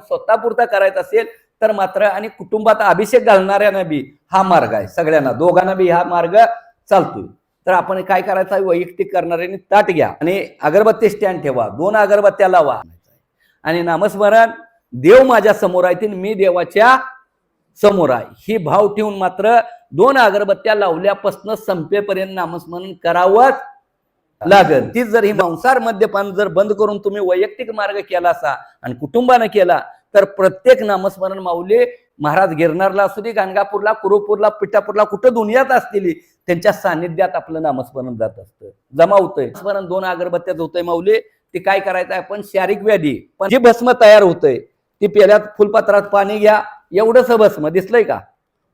स्वतःपुरता करायचा असेल तर मात्र आणि कुटुंबात अभिषेक घालणाऱ्यांना बी हा मार्ग आहे. सगळ्यांना दोघांना बी हा मार्ग चालतोय. तर आपण काय करायचं? वैयक्तिक करणाऱ्यांनी ताट घ्या. आणि अगरबत्ती स्टँड ठेवा. दोन अगरबत्त्या लावा. आणि नामस्मरण देव माझ्यासमोर आहे मी देवाच्या समोर आहे. ही भाव ठेवून मात्र दोन अगरबत्त्या लावल्यापासून संपेपर्यंत नामस्मरण करावंच. लागेल. तीच जर ही संसार मद्यपान जर बंद करून तुम्ही वैयक्तिक मार्ग केला असा आणि कुटुंबानं केला तर प्रत्येक नामस्मरण माऊली महाराज गिरनारला असू दे गाणगापूरला कुरुपूरला पिठापूरला कुठं दुनियात असलेली त्यांच्या सानिध्यात आपलं नामस्मरण जात असतं. जमा होतंय स्मरण दोन अगरबत्त्यात होतंय माऊली ते काय करायचं आहे आपण? शारीरिक व्याधी. पण जी भस्म तयार होतंय ती पेल्यात फुलपात्रात पाणी घ्या एवढंच भस्म. दिसलंय का?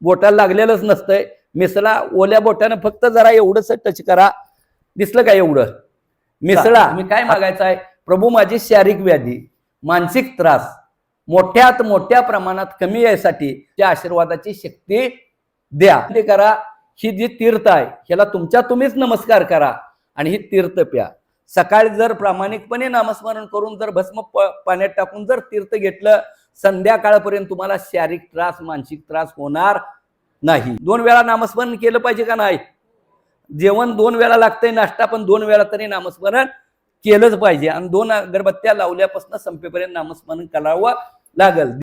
बोटाला लागलेलंच नसतंय. मिसळा ओल्या बोटानं फक्त जरा एवढंच टच करा दिसलं का एवढं? मिसळा. मी काय मागायचं आहे प्रभू माझी शारीरिक व्याधी मानसिक त्रास मोठ्यात मोठ्या प्रमाणात कमी यासाठी त्या आशीर्वादाची शक्ती द्या. ते करा. ही जी तीर्थ आहे ह्याला तुमच्या तुम्हीच नमस्कार करा आणि ही तीर्थ प्या. सकाळी जर प्रामाणिकपणे नामस्मरण करून जर भस्म प- पाण्यात टाकून जर तीर्थ घेतलं संध्याकाळपर्यंत तुम्हाला शारीरिक त्रास मानसिक त्रास होणार नाही. दोन वेळा नामस्मरण केलं पाहिजे का नाही? जेवण दोन वेळा लागतंय नाश्ता पण दोन वेळा तरी नामस्मरण केलंच पाहिजे. आणि दोन अगरबत्त्या लावल्यापासून संपेपर्यंत नामस्मरण करावं लागल.